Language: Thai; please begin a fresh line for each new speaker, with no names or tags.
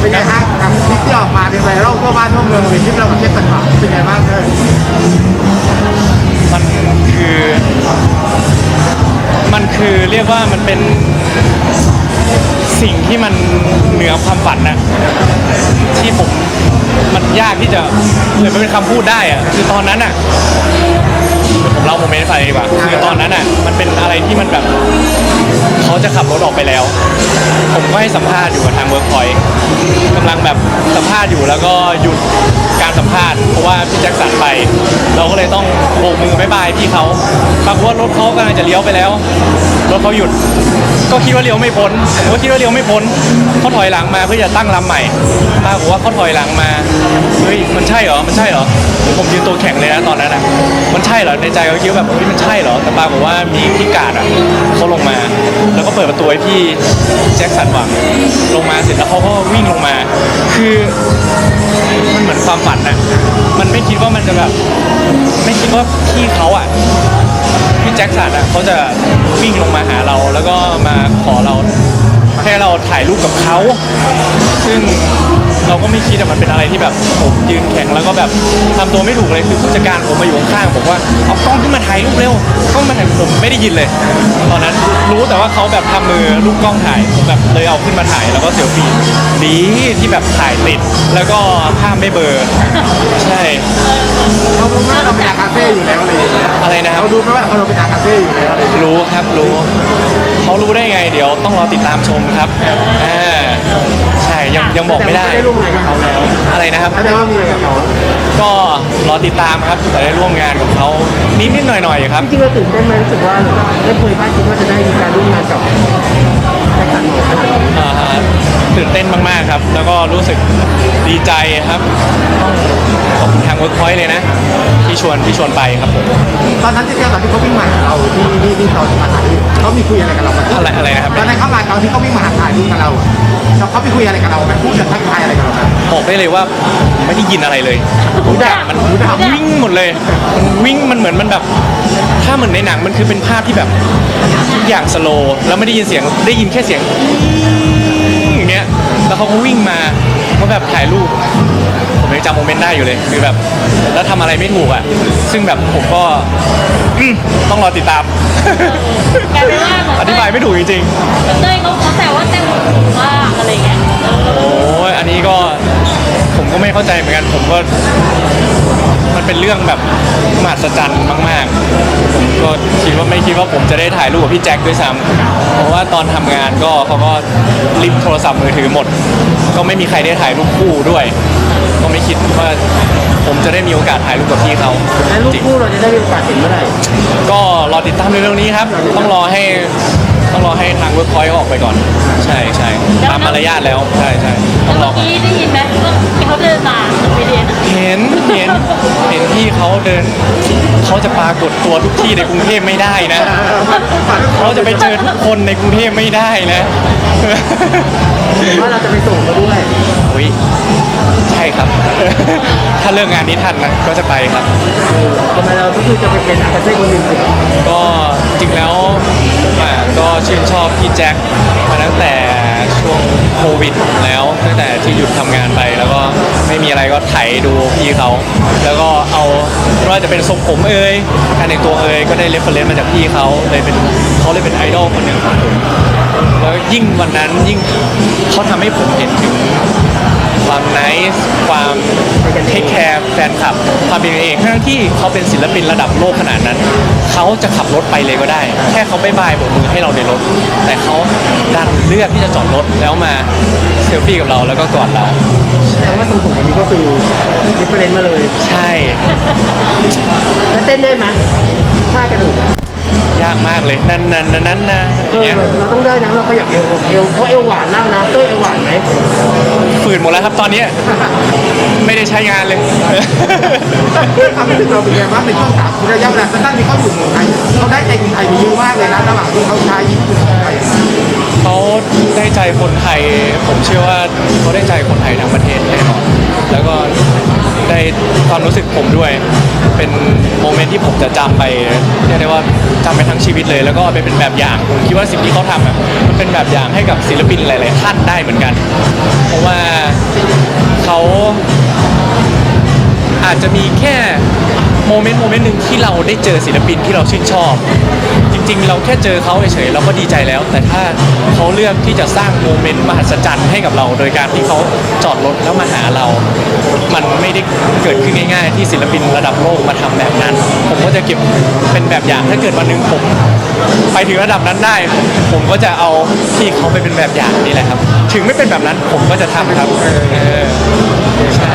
เป็นไงฮะกับคลิปที่ออกมาเป็นไวรัลทั่วบ้านทั่วเมืองเป็นคลิปเรากับเชฟสันหวานเป็นไงบ้างเลย
มันคือ มันคือเรียกว่ามันเป็นสิ่งที่มันเหนือความฝันนะที่ผมมันยากที่จะเลยมันเป็นคำพูดได้อะคือตอนนั้นอะ เดี๋ยวผมเล่าโมเมนต์ให้ฟังดีกว่าคือตอนนั้นอะมันเป็นอะไรที่มันแบบเขาจะขับรถออกไปแล้ว ผมก็ให้สัมภาษณ์อยู่กับทางเวิร์กพอยต์กำลังแบบสัมภาษณ์อยู่แล้วก็หยุด การสัมภาษณ์เพราะว่าพี่แจ็คสันไป เราก็เลยต้องโบกมือบ๊ายบายพี่เขาปรากฏว่ารถเขากำลังจะเลี้ยวไปแล้วรถเขาหยุด ก็คิดว่าเลี้ยวไม่พ้นผมก็คิดว่าเลี้ยวไม่พ้นเขาถอยหลังมาเพื่อจะตั้งลำใหม่ปรากฏว่าเขาถอยหลังมาเฮ้ยมันใช่เหรอมันใช่เหรอผมยืนตัวแข็งเลยนะตอนนั้นอะมันใช่เหรอในใจก็คิดแบบเฮ้ยมันใช่เหรอแต่ปรากฏว่ามีพี่กาดอะเขาลงมา แล้วก็เปิดประตูให้พี่แจ็คสันหวังลงมาเสร็จแล้วเขาก็วิ่งลงมา คือมันเหมือนความฝันนะมันไม่คิดว่ามันจะแบบ ไม่คิดว่าพี่เขาอะพี่แจ็คสันอะเขาจะวิ่งลงมาหาเราแล้วก็มาขอเรา ให้เราถ่ายรูปกับเขา ซึ่งเราก็ไม่คิดอะมันเป็นอะไรที่แบบผมยืนแข็งแล้วก็แบบทำตัวไม่ถูกเลยคือผู้จัดการผมมาอยู่ข้างๆบอกว่าเอากล้องขึ้นมาถ่ายรูปเร็วกล้องมาถ่ายผมไม่ได้ยินเลย ตอนนั้นรู้แต่ว่าเขาแบบทำมือลูกกล้องถ่ายผมแบบเลยเอาขึ้นมาถ่ายแล้วก็เซลฟี่ดีที่แบบถ่ายติด แล้วก็ภาพไม่เบลอใช่
เรา เราดูไหมว่าเราเป็นอาคาเฟ่อยู่แล้วอะไรอย่างเงี้ย
รู้ครับรู้เขารู้ได้ไงเดี๋ยวต้องรอติดตามชมครับอ่าใช่ยังยังบอกไม่ได้
แต่ว่าได้ร่วมงานกับเขาแล้ว
อะไรนะครับ
แสดงว่ามีอะไรกับเขา
ก็รอติดตามครับแต่ได้ร่วมงานกับเขานิดนิดๆหน่อยหน่อยๆครับ
จริงๆเราตื่นเต้นไหมรู้สึกว่าไม่เคยคาดคิดว่าจะได้มีการร่วมงานกับ
ตื่นเต้นมาก ๆ ครับ แล้วก็รู้สึกดีใจครับต้องขอบคุณทางเวิร์กพอยต์เลยนะ ที่ชวนที่ชวนไปครับผม
ตอนนั้นที่เจ้าตอนที่เขาวิ่งมาหาเราที่ที่ที่ตอนมาถ่ายรูปเขามีคุยอะไรกับเราไหม
อะไรอะไรนะครับ
ตอนนั้นเขามาตอนที่เขาวิ่งมาหาถ่ายรูปกับเราอะเขาไปคุยอะไรกับเราไหมพูดกันทักทายอะไรกับเราไหม
บอกได้เลยว่าผมไม่ได้ยินอะไรเลยทุกอย่างมันวิ่งหมดเลยมันวิ่งมันเหมือนมันแบบ ถ้าเหมือนในหนังมันคือเป็นภาพที่แบบทุกอย่างสโลว์แล้วไม่ได้ยินเสียงได้ยินแค่เสียงอย่างเงี้ยแล้ว เขาก็วิ่งมาเขาแบบถ่ายรูป ผมยังจำโมเมนต์ได้อยู่เลย คือแบบ แล้วทำอะไรไม่ถูกอะ ซึ่งแบบผมก็อืมต้องรอติดตาม
กลายเป็นว่าเหมือน
อธิบายไม่ถูกจริง
เหมือนเต้ยเขาเขาแต่ว่าแต่งหูมากอะไรเงี้ยเออ
ๆโอ้ยอันนี้ก็ผมก็ไม่เข้าใจเหมือนกัน ผมก็ มันเป็น เรื่องแบบมหัศจรรย์มากๆผมก็คิดว่าไม่คิดว่าผมจะได้ถ่ายรูปกับพี่แจ็คด้วยซ้ำเพราะว่าตอนทำงานก็เขาก็ริบโทรศัพท์มือถือหมด ก็ไม่มีใครได้ถ่ายรูปคู่ด้วย ก็ไม่คิดว่าผมจะได้มีโอกาสถ่ายรูปกับพี่เขา
และรูป
จริง
คู่เราจะได้มีโอกาสเห็นเมื่อไหร่
ก็รอติดตามเร็วๆนี้ครับ ต้องรอให้ ต้องรอให้ทางเวิร์กพอยต์ออกไปก่อน ใช่ใช่ตามมารยาทแล้วใช่ใช่ต้อ
แล้
ง
ว
รอ
เมื่อ
ก่อน
กี้ได้ยินไหมว่าที่เขาเดินมาไปเรียนอะ
เห็นเห็นเห็นที่เขาเดินเขาจะปรากฏตัวทุกที่ในกรุงเทพไม่ได้นะเขาจะไปเจอทุกคนในกรุงเทพไม่ได้นะ
ว่าเราจะไปส่งเขาด้วย
อุ้ยใช่ครับถ้า เลิกงานนี้ทันนะก็จะไปครับ
ทำไมเราก็คือจะไปเป็นอาคาเซ่คนหนึ่งสิ
ก็จริงแล้วผมอะก็ชื่นชอบพี่แจ็คมาตั้งแต่ช่วงโควิดแล้วตั้งแต่ที่หยุดทำงานไปแล้วก็ไม่มีอะไรก็ไถดูพี่เขา แล้วก็เอาไม่ว่าจะเป็นทรงผมเอ่ยการแต่งตัวเอ่ยก็ได้เรฟเฟรนซ์มาจากพี่เขาเลยเป็นเขาเลยเป็นไอดอลคนหนึ่งของผมแล้วยิ่งวันนั้นยิ่งเขาทำให้ผมเห็นถึง ความไนส์ความเทคแคร์แฟนคลับความเป็นกันเองทั้งที่เขาเป็นศิลปินระดับโลกขนาดนั้น เขาจะขับรถไปเลยก็ได้ แค่เขาบายบายโบกมือให้เราในรถ แต่เขาดันเลือกที่จะจอดรถแล้วมาเซลฟี่กับเราแล้วก็กอดเรา
แสดงว่าทรงผมอันนี้ก็คือดิฟเฟรนซ์มาเลย
ใช่
แล้วเต้นได้ไหมท่ากระดูก
ยากมากเลยนั่นนั่นนั่นนั่นนะอ
เอย่างอ
เงี้ย
เราต้องได้นะเราขยับเอวเอวเพราะเอวหวานมากนะเต้ยเอวหวานไหม
ฝืนหมดแล้วครับตอนเนี้ยไม่ได้ใช้งานเลย
ทำให้ถึงเราเป็นไงบ้างในช่วงสามระยะเวลาสั้นๆที่เขาอยู่เมืองไทยเขาได้ใจคนไทยไปเยอะมากเลยนะระหว่างที่เขาใช้ญี่ปุ่นกับไทย
เขาได้ใจคนไทย ผมเชื่อว่าเขาได้ใจคนไทยทั้งประเทศแน่นอนแล้วก็ได้ ความรู้สึกผมด้วย เป็นโมเมนต์ที่ผมจะจำไปเรียกได้ว่าจำไปทั้งชีวิตเลย แล้วก็เอาไปเป็นแบบอย่างผมคิดว่าสิ่งที่เขาทำอะมันเป็นแบบอย่างให้กับศิลปินหลาย ๆ ท่านได้เหมือนกัน เพราะว่าเขา อาจจะมีแค่ โมเมนต์โมเมนต์หนึ่งที่เราได้เจอศิลปินที่เราชื่นชอบ จริงๆ เราแค่เจอเขาเฉยๆเราก็ดีใจแล้ว แต่ถ้าเขาเลือกที่จะสร้างโมเมนต์มหัศจรรย์ให้กับเรา โดยการที่เขาจอดรถแล้วมาหาเรา มันไม่ได้เกิดขึ้นง่าย ๆ ที่ศิลปินระดับโลกมาทำแบบนั้น ผมก็จะเก็บเป็นแบบอย่างถ้าเกิดวันนึงผมไปถึงระดับนั้นได้ ผมก็จะเอาที่เขาไปเป็นแบบอย่างนี่แหละครับ ถึงไม่เป็นแบบนั้นผมก็จะทำครับ เออใช่